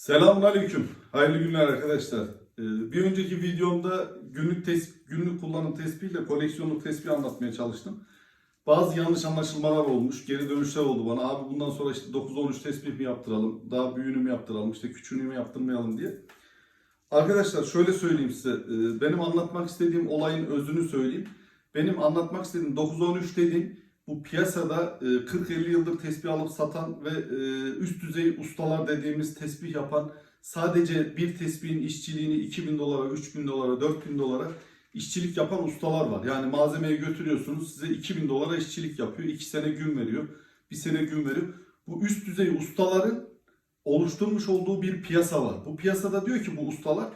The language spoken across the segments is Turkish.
Selamünaleyküm. Hayırlı günler arkadaşlar. Ee, bir önceki videomda günlük tes günlük kullanım tespihle koleksiyonluk tespih anlatmaya çalıştım. Bazı yanlış anlaşılmalar olmuş, geri dönüşler oldu bana. Abi bundan sonra işte 9-13 tespih mi yaptıralım, daha büyüğünü mü yaptıralım, işte küçüğünü mü yaptırmayalım diye. Arkadaşlar şöyle söyleyeyim size, Ee, benim anlatmak istediğim olayın özünü söyleyeyim. Benim anlatmak istediğim 9-13 dediğim bu piyasada e, 40-50 yıldır tesbih alıp satan ve e, üst düzey ustalar dediğimiz tesbih yapan sadece bir tesbihin işçiliğini 2000 dolara, 3000 dolara, 4000 dolara işçilik yapan ustalar var. Yani malzemeyi götürüyorsunuz size 2000 dolara işçilik yapıyor. 2 sene gün veriyor. 1 sene gün veriyor. Bu üst düzey ustaların oluşturmuş olduğu bir piyasa var. Bu piyasada diyor ki bu ustalar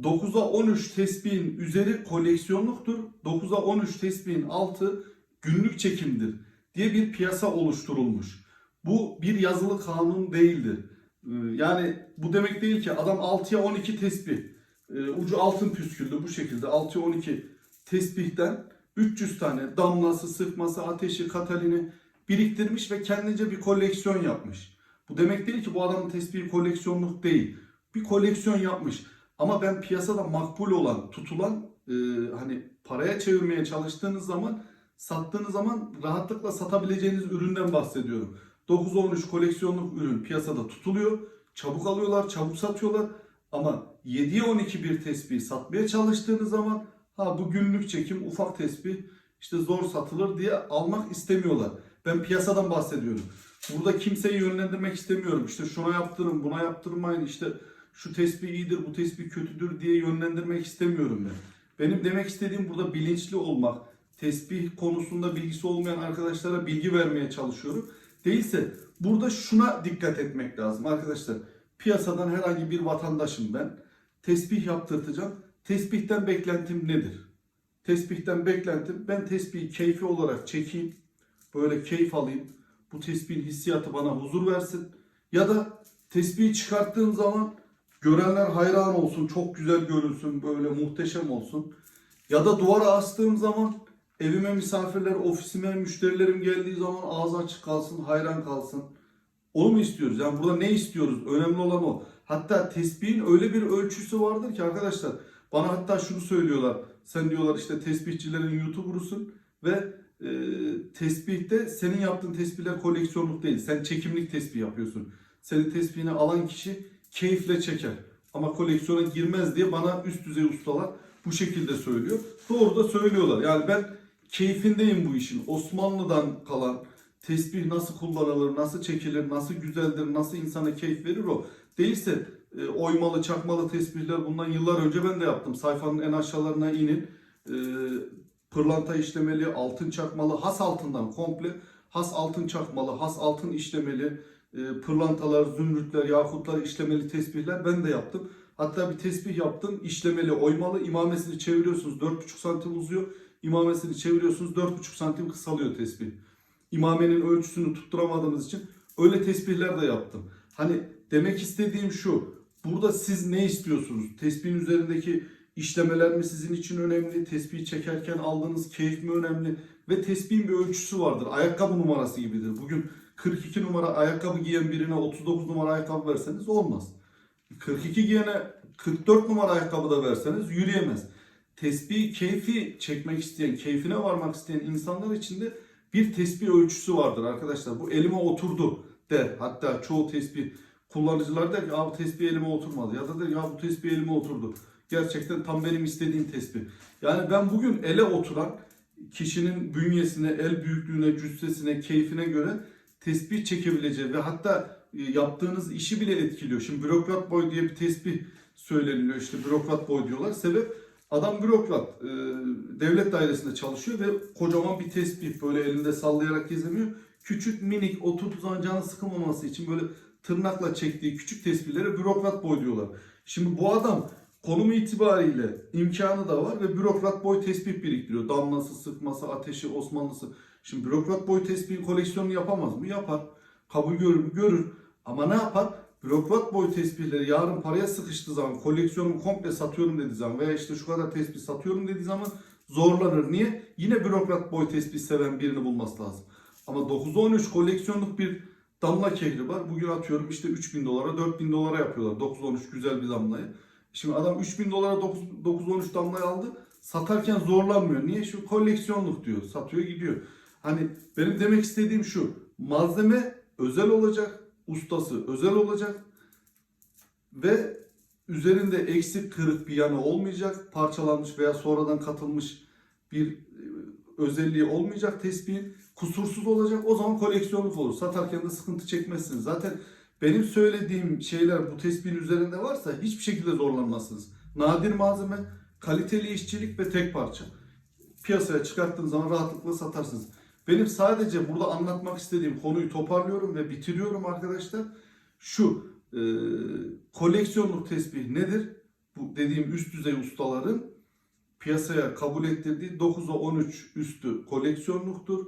9'a 13 tesbihin üzeri koleksiyonluktur. 9'a 13 tesbihin altı günlük çekimdir diye bir piyasa oluşturulmuş. Bu bir yazılı kanun değildir. Ee, Yani bu demek değil ki adam 6'ya 12 tesbih, e, ucu altın püsküllü bu şekilde 6'ya 12 tesbihten 300 tane damlası, sıkması, ateşi, katalini biriktirmiş ve kendince bir koleksiyon yapmış. Bu demek değil ki bu adamın tesbihi koleksiyonluk değil. Bir koleksiyon yapmış. Ama ben piyasada makbul olan, tutulan, e, hani paraya çevirmeye çalıştığınız zaman sattığınız zaman rahatlıkla satabileceğiniz üründen bahsediyorum. 9-13 koleksiyonluk ürün piyasada tutuluyor. Çabuk alıyorlar, çabuk satıyorlar. Ama 7'ye 12 bir tesbih satmaya çalıştığınız zaman ha bu günlük çekim ufak tesbih işte zor satılır diye almak istemiyorlar. Ben piyasadan bahsediyorum. Burada kimseyi yönlendirmek istemiyorum. İşte şuna yaptırın, buna yaptırmayın. İşte şu tesbih iyidir, bu tesbih kötüdür diye yönlendirmek istemiyorum ben. Benim demek istediğim burada bilinçli olmak, tesbih konusunda bilgisi olmayan arkadaşlara bilgi vermeye çalışıyorum. Değilse burada şuna dikkat etmek lazım arkadaşlar. Piyasadan herhangi bir vatandaşım ben. Tesbih yaptırtacağım. Tesbihten beklentim nedir? Tesbihten beklentim ben tesbihi keyfi olarak çekeyim. Böyle keyif alayım. Bu tesbihin hissiyatı bana huzur versin. Ya da tesbihi çıkarttığım zaman görenler hayran olsun, çok güzel görünsün, böyle muhteşem olsun. Ya da duvara astığım zaman evime misafirler, ofisime müşterilerim geldiği zaman ağzı açık kalsın, hayran kalsın. Onu mu istiyoruz? Yani burada ne istiyoruz? Önemli olan o. Hatta tesbihin öyle bir ölçüsü vardır ki arkadaşlar. Bana hatta şunu söylüyorlar. Sen diyorlar işte tesbihçilerin YouTuber'usun ve e, tesbihte senin yaptığın tesbihler koleksiyonluk değil. Sen çekimlik tesbih yapıyorsun. Senin tesbihini alan kişi keyifle çeker. Ama koleksiyona girmez diye bana üst düzey ustalar bu şekilde söylüyor. Doğru da söylüyorlar. Yani ben keyfindeyim bu işin. Osmanlı'dan kalan tesbih nasıl kullanılır, nasıl çekilir, nasıl güzeldir, nasıl insana keyif verir o. Değilse e, oymalı, çakmalı tesbihler bundan yıllar önce ben de yaptım. Sayfanın en aşağılarına inin. E, pırlanta işlemeli, altın çakmalı, has altından komple has altın çakmalı, has altın işlemeli, e, pırlantalar, zümrütler, yakutlar işlemeli tesbihler ben de yaptım. Hatta bir tesbih yaptım, işlemeli, oymalı, imamesini çeviriyorsunuz 4,5 santim uzuyor. İmamesini çeviriyorsunuz 4,5 santim kısalıyor tesbih. İmamenin ölçüsünü tutturamadığımız için öyle tesbihler de yaptım. Hani demek istediğim şu. Burada siz ne istiyorsunuz? Tesbihin üzerindeki işlemeler mi sizin için önemli? Tesbih çekerken aldığınız keyif mi önemli? Ve tesbihin bir ölçüsü vardır. Ayakkabı numarası gibidir. Bugün 42 numara ayakkabı giyen birine 39 numara ayakkabı verseniz olmaz. 42 giyene 44 numara ayakkabı da verseniz yürüyemez. Tesbih keyfi çekmek isteyen, keyfine varmak isteyen insanlar için de bir tesbih ölçüsü vardır arkadaşlar. Bu elime oturdu der. Hatta çoğu tesbih kullanıcılar der ki abi tesbih elime oturmadı. Ya da der ya bu tesbih elime oturdu. Gerçekten tam benim istediğim tesbih. Yani ben bugün ele oturan kişinin bünyesine, el büyüklüğüne, cüssesine, keyfine göre tesbih çekebileceği ve hatta e, yaptığınız işi bile etkiliyor. Şimdi bürokrat boy diye bir tesbih söyleniliyor. İşte bürokrat boy diyorlar. Sebep adam bürokrat. e, devlet dairesinde çalışıyor ve kocaman bir tesbih böyle elinde sallayarak gezemiyor. Küçük minik zaman canı sıkılmaması için böyle tırnakla çektiği küçük tesbihlere bürokrat boy diyorlar. Şimdi bu adam konumu itibariyle imkanı da var ve bürokrat boy tesbih biriktiriyor. Damlası, sıkması, ateşi, Osmanlısı. Şimdi bürokrat boy tesbih koleksiyonunu yapamaz mı? Yapar. Kabul görür mü? Görür. Ama ne yapar? Bürokrat boy tesbihleri yarın paraya sıkıştığı zaman koleksiyonumu komple satıyorum dediği zaman veya işte şu kadar tesbih satıyorum dediği zaman zorlanır. Niye? Yine bürokrat boy tesbih seven birini bulması lazım. Ama 9-13 koleksiyonluk bir damla kehri var. Bugün atıyorum işte 3000 dolara 4000 dolara yapıyorlar. 9-13 güzel bir damlayı. Şimdi adam 3000 dolara 9-13 damlayı aldı. Satarken zorlanmıyor. Niye? Şu koleksiyonluk diyor. Satıyor gidiyor. Hani benim demek istediğim şu. Malzeme özel olacak. Ustası özel olacak. Ve üzerinde eksik kırık bir yanı olmayacak. Parçalanmış veya sonradan katılmış bir e, özelliği olmayacak tespihin. Kusursuz olacak. O zaman koleksiyonluk olur. Satarken de sıkıntı çekmezsiniz. Zaten benim söylediğim şeyler bu tespihin üzerinde varsa hiçbir şekilde zorlanmazsınız. Nadir malzeme, kaliteli işçilik ve tek parça. Piyasaya çıkarttığınız zaman rahatlıkla satarsınız. Benim sadece burada anlatmak istediğim konuyu toparlıyorum ve bitiriyorum arkadaşlar. Şu e, koleksiyonluk tesbih nedir? Bu dediğim üst düzey ustaların piyasaya kabul ettirdiği 9'a 13 üstü koleksiyonluktur.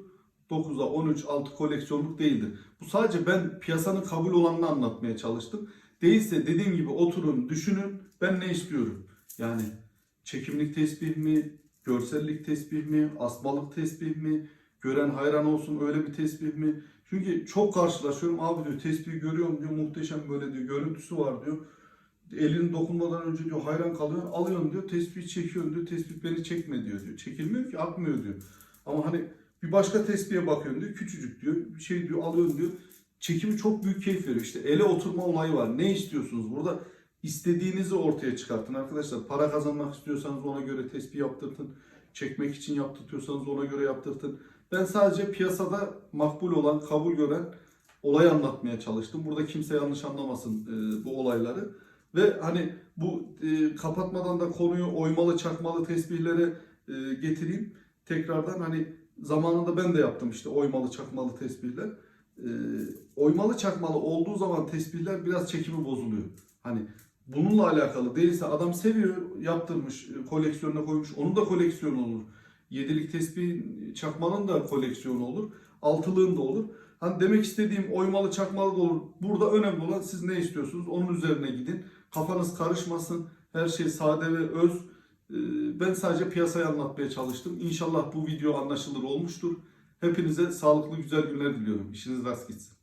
9'a 13 altı koleksiyonluk değildir. Bu sadece ben piyasanın kabul olanını anlatmaya çalıştım. Değilse dediğim gibi oturun düşünün ben ne istiyorum? Yani çekimlik tesbih mi, görsellik tesbih mi, asmalık tesbih mi, gören hayran olsun öyle bir tesbih mi? Çünkü çok karşılaşıyorum abi diyor tesbih görüyorum diyor muhteşem böyle diyor görüntüsü var diyor. Elini dokunmadan önce diyor hayran kalıyor alıyorsun diyor tesbih çekiyorsun diyor tesbih beni çekme diyor diyor. Çekilmiyor ki akmıyor diyor. Ama hani bir başka tespihe bakıyorsun diyor küçücük diyor bir şey diyor alıyorsun diyor. Çekimi çok büyük keyif veriyor. İşte ele oturma olayı var. Ne istiyorsunuz? Burada istediğinizi ortaya çıkartın arkadaşlar. Para kazanmak istiyorsanız ona göre tespih yaptırtın. Çekmek için yaptırtıyorsanız ona göre yaptırtın. Ben sadece piyasada makbul olan, kabul gören olayı anlatmaya çalıştım. Burada kimse yanlış anlamasın e, bu olayları. Ve hani bu e, kapatmadan da konuyu oymalı çakmalı tesbihlere e, getireyim. Tekrardan hani zamanında ben de yaptım işte oymalı çakmalı tesbihler. E, oymalı çakmalı olduğu zaman tesbihler biraz çekimi bozuluyor. Hani bununla alakalı değilse adam seviyor, yaptırmış, e, koleksiyonuna koymuş. Onun da koleksiyonu olur. Yedilik tesbih çakmanın da koleksiyonu olur. Altılığın da olur. Hani demek istediğim oymalı çakmalı da olur. Burada önemli olan siz ne istiyorsunuz? Onun üzerine gidin. Kafanız karışmasın. Her şey sade ve öz. Ee, Ben sadece piyasayı anlatmaya çalıştım. İnşallah bu video anlaşılır olmuştur. Hepinize sağlıklı güzel günler diliyorum. İşiniz rast gitsin.